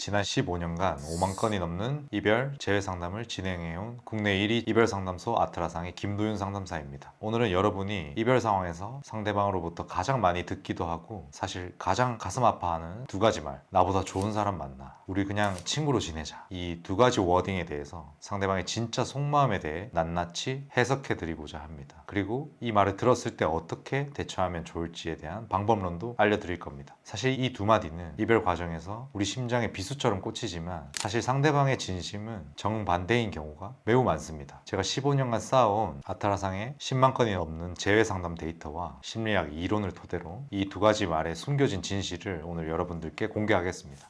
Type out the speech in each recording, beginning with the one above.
지난 15년간 5만 건이 넘는 이별 재회 상담을 진행해온 국내 1위 이별 상담소 아트라상의 김도윤 상담사입니다. 오늘은 여러분이 이별 상황에서 상대방으로부터 가장 많이 듣기도 하고 사실 가장 가슴 아파하는 두 가지 말 나보다 좋은 사람 만나 우리 그냥 친구로 지내자 이 두 가지 워딩에 대해서 상대방의 진짜 속마음에 대해 낱낱이 해석해 드리고자 합니다. 그리고 이 말을 들었을 때 어떻게 대처하면 좋을지에 대한 방법론도 알려드릴 겁니다. 사실 이 두 마디는 이별 과정에서 우리 심장에 비 수처럼 꽂히지만 사실 상대방의 진심은 정반대인 경우가 매우 많습니다. 제가 15년간 쌓아온 아타라상의 10만 건이 넘는 재회 상담 데이터와 심리학 이론을 토대로 이 두 가지 말에 숨겨진 진실을 오늘 여러분들께 공개하겠습니다.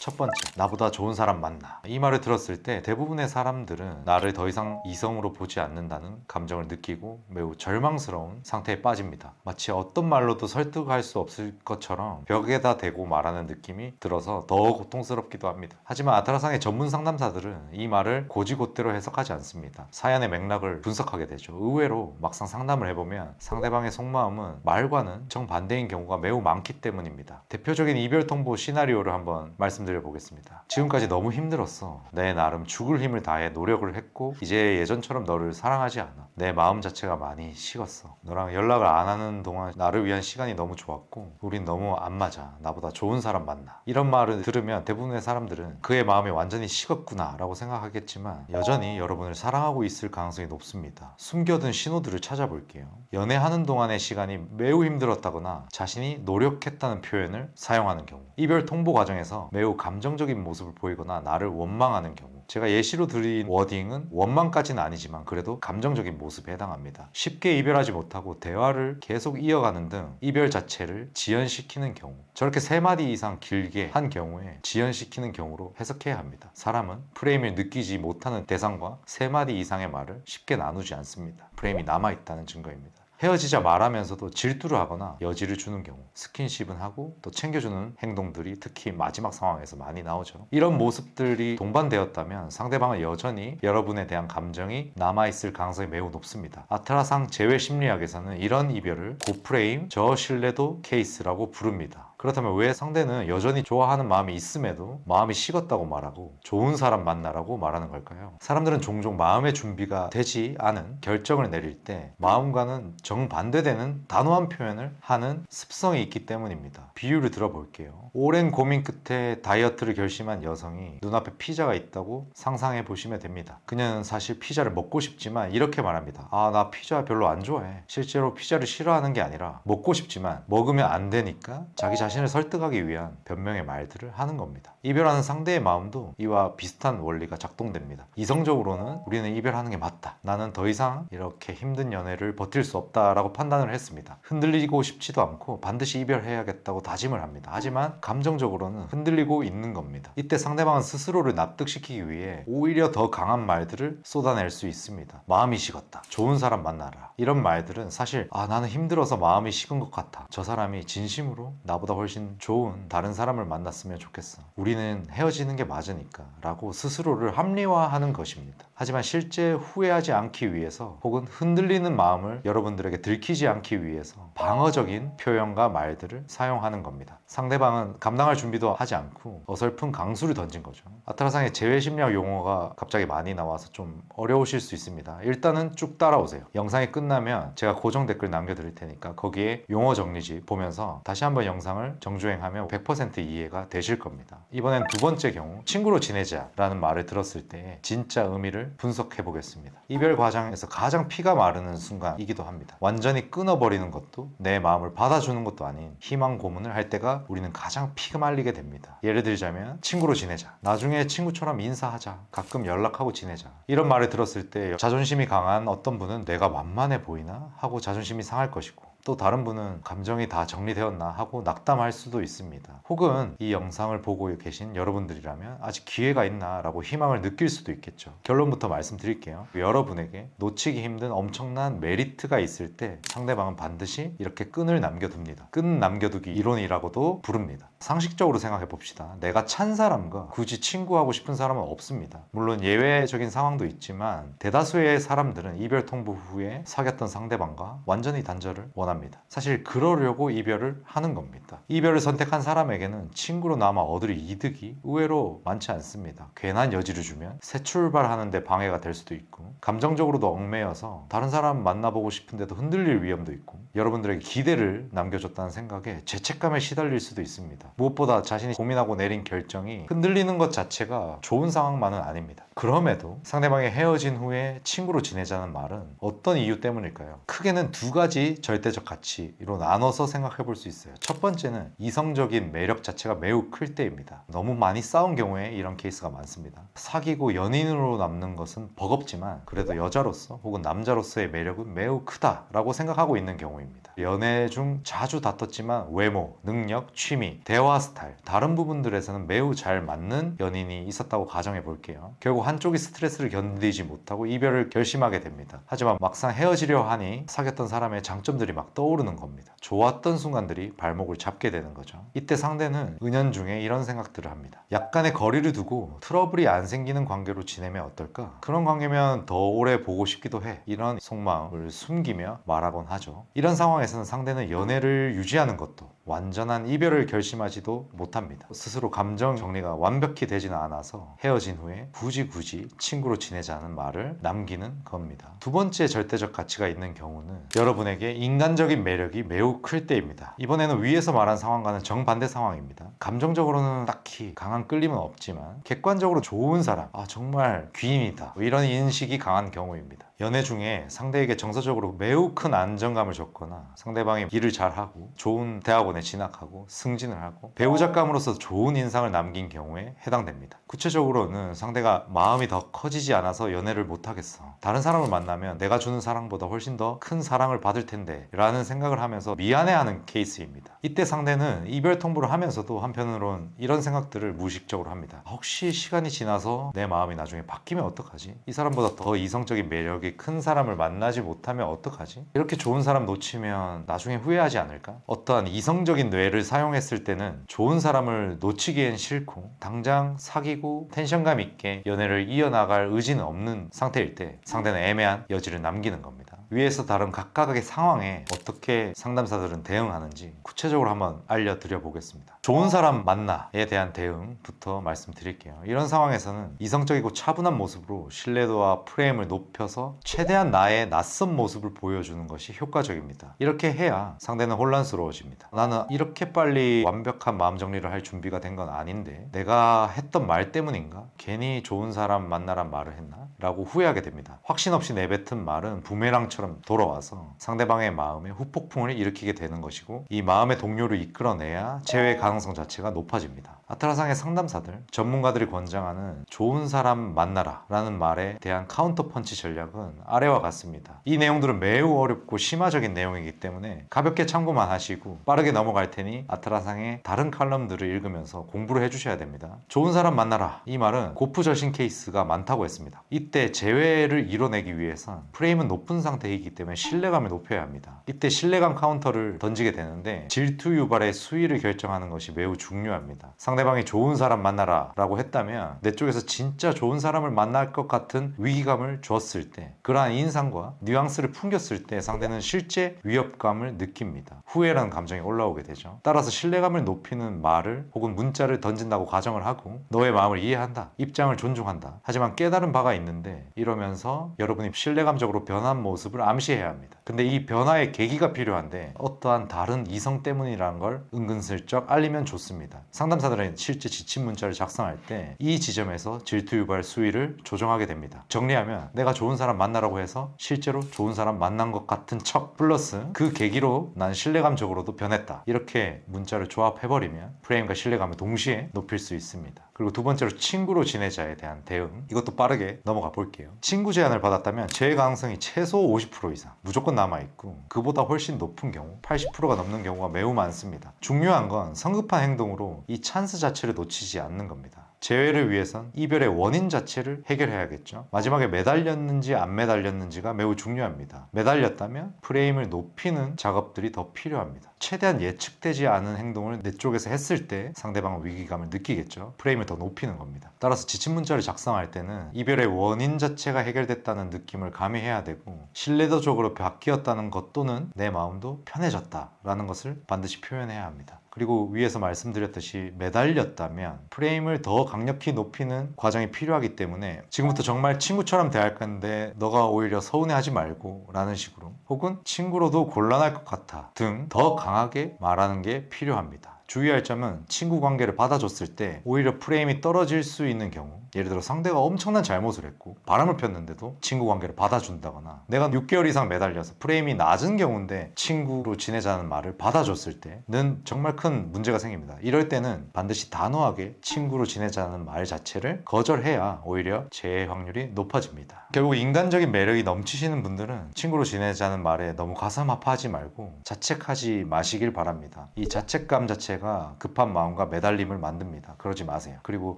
첫 번째, 나보다 좋은 사람 만나. 이 말을 들었을 때 대부분의 사람들은 나를 더 이상 이성으로 보지 않는다는 감정을 느끼고 매우 절망스러운 상태에 빠집니다. 마치 어떤 말로도 설득할 수 없을 것처럼 벽에다 대고 말하는 느낌이 들어서 더 고통스럽기도 합니다. 하지만 아타라상의 전문 상담사들은 이 말을 고지고대로 해석하지 않습니다. 사연의 맥락을 분석하게 되죠. 의외로 막상 상담을 해보면 상대방의 속마음은 말과는 정반대인 경우가 매우 많기 때문입니다. 대표적인 이별 통보 시나리오를 한번 말씀드려 보겠습니다. 지금까지 너무 힘들었어. 내 나름 죽을 힘을 다해 노력을 했고 이제 예전처럼 너를 사랑하지 않아. 내 마음 자체가 많이 식었어. 너랑 연락을 안 하는 동안 나를 위한 시간이 너무 좋았고 우린 너무 안 맞아. 나보다 좋은 사람 만나. 이런 말을 들으면 대부분의 사람들은 그의 마음이 완전히 식었구나 라고 생각하겠지만 여전히 여러분을 사랑하고 있을 가능성이 높습니다. 숨겨둔 신호들을 찾아볼게요. 연애하는 동안의 시간이 매우 힘들었다거나 자신이 노력했다는 표현을 사용하는 경우 이별 통보 과정에서 매우 감정적인 모습을 보이거나 나를 원망하는 경우 제가 예시로 드린 워딩은 원망까지는 아니지만 그래도 감정적인 모습에 해당합니다. 쉽게 이별하지 못하고 대화를 계속 이어가는 등 이별 자체를 지연시키는 경우 저렇게 세 마디 이상 길게 한 경우에 지연시키는 경우로 해석해야 합니다. 사람은 프레임을 느끼지 못하는 대상과 세 마디 이상의 말을 쉽게 나누지 않습니다. 프레임이 남아 있다는 증거입니다. 헤어지자 말하면서도 질투를 하거나 여지를 주는 경우 스킨십은 하고 또 챙겨주는 행동들이 특히 마지막 상황에서 많이 나오죠. 이런 모습들이 동반되었다면 상대방은 여전히 여러분에 대한 감정이 남아있을 가능성이 매우 높습니다. 아트라상 제외 심리학에서는 이런 이별을 고프레임 저신뢰도 케이스라고 부릅니다 그렇다면 왜 상대는 여전히 좋아하는 마음이 있음에도 마음이 식었다고 말하고 좋은 사람 만나라고 말하는 걸까요? 사람들은 종종 마음의 준비가 되지 않은 결정을 내릴 때 마음과는 정반대되는 단호한 표현을 하는 습성이 있기 때문입니다. 비유를 들어볼게요. 오랜 고민 끝에 다이어트를 결심한 여성이 눈앞에 피자가 있다고 상상해 보시면 됩니다. 그녀는 사실 피자를 먹고 싶지만 이렇게 말합니다. 아, 나 피자 별로 안 좋아해. 실제로 피자를 싫어하는 게 아니라 먹고 싶지만 먹으면 안 되니까 자기 자신 을 설득하기 위한 변명의 말들을 하는 겁니다. 이별하는 상대의 마음도 이와 비슷한 원리가 작동됩니다. 이성적으로는 우리는 이별하는 게 맞다. 나는 더 이상 이렇게 힘든 연애를 버틸 수 없다라고 판단을 했습니다. 흔들리고 싶지도 않고 반드시 이별해야겠다고 다짐을 합니다. 하지만 감정적으로는 흔들리고 있는 겁니다. 이때 상대방은 스스로를 납득시키기 위해 오히려 더 강한 말들을 쏟아낼 수 있습니다. 마음이 식었다. 좋은 사람 만나라. 이런 말들은 사실 아 나는 힘들어서 마음이 식은 것 같아. 저 사람이 진심으로 나보다 훨씬 좋은 다른 사람을 만났으면 좋겠어. 우리는 헤어지는 게 맞으니까 라고 스스로를 합리화하는 것입니다. 하지만 실제 후회하지 않기 위해서 혹은 흔들리는 마음을 여러분들에게 들키지 않기 위해서 방어적인 표현과 말들을 사용하는 겁니다. 상대방은 감당할 준비도 하지 않고 어설픈 강수를 던진 거죠. 아트라상의 재회 심리학 용어가 갑자기 많이 나와서 좀 어려우실 수 있습니다. 일단은 쭉 따라오세요. 영상이 끝나면 제가 고정 댓글 남겨드릴 테니까 거기에 용어 정리지 보면서 다시 한번 영상을 정주행하면 100% 이해가 되실 겁니다. 이번엔 두 번째 경우 친구로 지내자라는 말을 들었을 때 진짜 의미를 분석해 보겠습니다. 이별 과정에서 가장 피가 마르는 순간이기도 합니다. 완전히 끊어버리는 것도 내 마음을 받아주는 것도 아닌 희망 고문을 할 때가 우리는 가장 피가 말리게 됩니다. 예를 들자면 친구로 지내자. 나중에 친구처럼 인사하자. 가끔 연락하고 지내자. 이런 말을 들었을 때 자존심이 강한 어떤 분은 내가 만만해 보이나 하고 자존심이 상할 것이고 또 다른 분은 감정이 다 정리되었나 하고 낙담할 수도 있습니다. 혹은 이 영상을 보고 계신 여러분들이라면 아직 기회가 있나 라고 희망을 느낄 수도 있겠죠. 결론부터 말씀드릴게요. 여러분에게 놓치기 힘든 엄청난 메리트가 있을 때 상대방은 반드시 이렇게 끈을 남겨둡니다. 끈 남겨두기 이론이라고도 부릅니다. 상식적으로 생각해 봅시다. 내가 찬 사람과 굳이 친구하고 싶은 사람은 없습니다. 물론 예외적인 상황도 있지만 대다수의 사람들은 이별 통보 후에 사귀었던 상대방과 완전히 단절을 원합니다. 못합니다. 사실 그러려고 이별을 하는 겁니다. 이별을 선택한 사람에게는 친구로 남아 얻을 이득이 의외로 많지 않습니다. 괜한 여지를 주면 새 출발하는데 방해가 될 수도 있고 감정적으로도 얽매여서 다른 사람 만나보고 싶은데도 흔들릴 위험도 있고 여러분들에게 기대를 남겨줬다는 생각에 죄책감에 시달릴 수도 있습니다. 무엇보다 자신이 고민하고 내린 결정이 흔들리는 것 자체가 좋은 상황만은 아닙니다. 그럼에도 상대방이 헤어진 후에 친구로 지내자는 말은 어떤 이유 때문일까요? 크게는 두 가지 절대 적 가치로 나눠서 생각해 볼 수 있어요. 첫 번째는 이성적인 매력 자체가 매우 클 때입니다. 너무 많이 싸운 경우에 이런 케이스가 많습니다. 사귀고 연인으로 남는 것은 버겁지만 그래도 여자로서 혹은 남자로서의 매력은 매우 크다라고 생각하고 있는 경우입니다. 연애 중 자주 다퉜지만 외모, 능력, 취미, 대화 스타일, 다른 부분들에서는 매우 잘 맞는 연인이 있었다고 가정해 볼게요. 결국 한쪽이 스트레스를 견디지 못하고 이별을 결심하게 됩니다. 하지만 막상 헤어지려 하니 사귀었던 사람의 장점들이 막 떠오르는 겁니다. 좋았던 순간들이 발목을 잡게 되는 거죠. 이때 상대는 은연중에 이런 생각들을 합니다. 약간의 거리를 두고 트러블이 안 생기는 관계로 지내면 어떨까? 그런 관계면 더 오래 보고 싶기도 해. 이런 속마음을 숨기며 말하곤 하죠. 이런 상황에서는 상대는 연애를 유지하는 것도 완전한 이별을 결심하지도 못합니다. 스스로 감정 정리가 완벽히 되지는 않아서 헤어진 후에 굳이 굳이 친구로 지내자는 말을 남기는 겁니다. 두 번째 절대적 가치가 있는 경우는 여러분에게 인간적인 매력이 매우 클 때입니다. 이번에는 위에서 말한 상황과는 정반대 상황입니다. 감정적으로는 딱히 강한 끌림은 없지만 객관적으로 좋은 사람, 아 정말 귀인이다. 뭐 이런 인식이 강한 경우입니다. 연애 중에 상대에게 정서적으로 매우 큰 안정감을 줬거나 상대방이 일을 잘하고 좋은 대학원에 진학하고 승진을 하고 배우자감으로서 좋은 인상을 남긴 경우에 해당됩니다. 구체적으로는 상대가 마음이 더 커지지 않아서 연애를 못하겠어. 다른 사람을 만나면 내가 주는 사랑보다 훨씬 더 큰 사랑을 받을 텐데 라는 생각을 하면서 미안해하는 케이스입니다. 이때 상대는 이별 통보를 하면서도 한편으론 이런 생각들을 무의식적으로 합니다. 혹시 시간이 지나서 내 마음이 나중에 바뀌면 어떡하지? 이 사람보다 더 이성적인 매력이 큰 사람을 만나지 못하면 어떡하지? 이렇게 좋은 사람 놓치면 나중에 후회하지 않을까? 어떠한 이성적인 뇌를 사용했을 때는 좋은 사람을 놓치기엔 싫고 당장 사귀고 텐션감 있게 연애를 이어나갈 의지는 없는 상태일 때 상대는 애매한 여지를 남기는 겁니다. 위에서 다른 각각의 상황에 어떻게 상담사들은 대응하는지 구체적으로 한번 알려드려 보겠습니다. 좋은 사람 만나에 대한 대응부터 말씀드릴게요. 이런 상황에서는 이성적이고 차분한 모습으로 신뢰도와 프레임을 높여서 최대한 나의 낯선 모습을 보여주는 것이 효과적입니다. 이렇게 해야 상대는 혼란스러워집니다. 나는 이렇게 빨리 완벽한 마음 정리를 할 준비가 된 건 아닌데 내가 했던 말 때문인가? 괜히 좋은 사람 만나란 말을 했나? 라고 후회하게 됩니다. 확신 없이 내뱉은 말은 부메랑처럼 돌아와서 상대방의 마음에 후폭풍을 일으키게 되는 것이고 이 마음의 동료를 이끌어내야 재회 가능성 자체가 높아집니다. 아트라상의 상담사들, 전문가들이 권장하는 좋은 사람 만나라 라는 말에 대한 카운터 펀치 전략은 아래와 같습니다. 이 내용들은 매우 어렵고 심화적인 내용이기 때문에 가볍게 참고만 하시고 빠르게 넘어갈 테니 아트라상의 다른 칼럼들을 읽으면서 공부를 해주셔야 됩니다. 좋은 사람 만나라 이 말은 고프절신 케이스가 많다고 했습니다. 이때 재회를 이뤄내기 위해선 프레임은 높은 상태이기 때문에 신뢰감을 높여야 합니다. 이때 신뢰감 카운터를 던지게 되는데 질투 유발의 수위를 결정하는 것이 매우 중요합니다. 상 대방이 좋은 사람 만나라 라고 했다면 내 쪽에서 진짜 좋은 사람을 만날 것 같은 위기감을 주었을 때 그러한 인상과 뉘앙스를 풍겼을 때 상대는 실제 위협감을 느낍니다. 후회라는 감정이 올라오게 되죠. 따라서 신뢰감을 높이는 말을 혹은 문자를 던진다고 가정을 하고 너의 마음을 이해한다. 입장을 존중한다. 하지만 깨달은 바가 있는데 이러면서 여러분이 신뢰감적으로 변한 모습을 암시해야 합니다. 근데 이 변화의 계기가 필요한데 어떠한 다른 이성 때문이라는 걸 은근슬쩍 알리면 좋습니다. 상담사들은 실제 지침 문자를 작성할 때 이 지점에서 질투 유발 수위를 조정하게 됩니다. 정리하면 내가 좋은 사람 만나라고 해서 실제로 좋은 사람 만난 것 같은 척 플러스 그 계기로 난 신뢰감적으로도 변했다. 이렇게 문자를 조합해버리면 프레임과 신뢰감을 동시에 높일 수 있습니다. 그리고 두 번째로 친구로 지내자에 대한 대응 이것도 빠르게 넘어가 볼게요. 친구 제안을 받았다면 재해 가능성이 최소 50% 이상 무조건 남아 있고 그보다 훨씬 높은 경우 80%가 넘는 경우가 매우 많습니다. 중요한 건 성급한 행동으로 이 찬스 자체를 놓치지 않는 겁니다. 재회를 위해선 이별의 원인 자체를 해결해야겠죠. 마지막에 매달렸는지 안 매달렸는지가 매우 중요합니다. 매달렸다면 프레임을 높이는 작업들이 더 필요합니다. 최대한 예측되지 않은 행동을 내 쪽에서 했을 때 상대방은 위기감을 느끼겠죠. 프레임을 더 높이는 겁니다. 따라서 지침 문자를 작성할 때는 이별의 원인 자체가 해결됐다는 느낌을 가미해야 되고 신뢰도적으로 바뀌었다는 것 또는 내 마음도 편해졌다라는 것을 반드시 표현해야 합니다. 그리고 위에서 말씀드렸듯이 매달렸다면 프레임을 더 강력히 높이는 과정이 필요하기 때문에 지금부터 정말 친구처럼 대할 건데 너가 오히려 서운해하지 말고 라는 식으로 혹은 친구로도 곤란할 것 같아 등더 강하게 말하는 게 필요합니다. 주의할 점은 친구 관계를 받아줬을 때 오히려 프레임이 떨어질 수 있는 경우 예를 들어 상대가 엄청난 잘못을 했고 바람을 폈는데도 친구 관계를 받아준다거나 내가 6개월 이상 매달려서 프레임이 낮은 경우인데 친구로 지내자는 말을 받아줬을 때는 정말 큰 문제가 생깁니다. 이럴 때는 반드시 단호하게 친구로 지내자는 말 자체를 거절해야 오히려 재해 확률이 높아집니다. 결국 인간적인 매력이 넘치시는 분들은 친구로 지내자는 말에 너무 가슴 아파하지 말고 자책하지 마시길 바랍니다. 이 자책감 자체가 급한 마음과 매달림을 만듭니다. 그러지 마세요. 그리고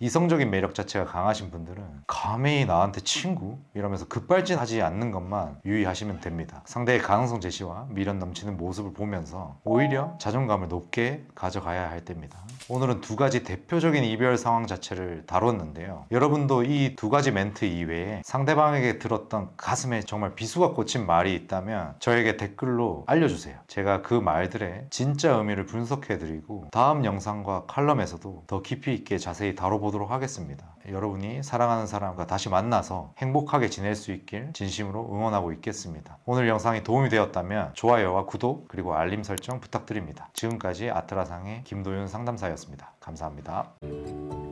이성적인 매력 자체가 강하신 분들은 감히 나한테 친구 이러면서 급발진하지 않는 것만 유의하시면 됩니다. 상대의 가능성 제시와 미련 넘치는 모습을 보면서 오히려 자존감을 높게 가져가야 할 때입니다. 오늘은 두 가지 대표적인 이별 상황 자체를 다뤘는데요. 여러분도 이 두 가지 멘트 이외에 상대방에게 들었던 가슴에 정말 비수가 꽂힌 말이 있다면 저에게 댓글로 알려주세요. 제가 그 말들의 진짜 의미를 분석해드리고 다음 영상과 칼럼에서도 더 깊이 있게 자세히 다뤄보도록 하겠습니다. 여러분이 사랑하는 사람과 다시 만나서 행복하게 지낼 수 있길 진심으로 응원하고 있겠습니다. 오늘 영상이 도움이 되었다면 좋아요와 구독 그리고 알림 설정 부탁드립니다. 지금까지 아트라상의 김도윤 상담사였습니다. 감사합니다.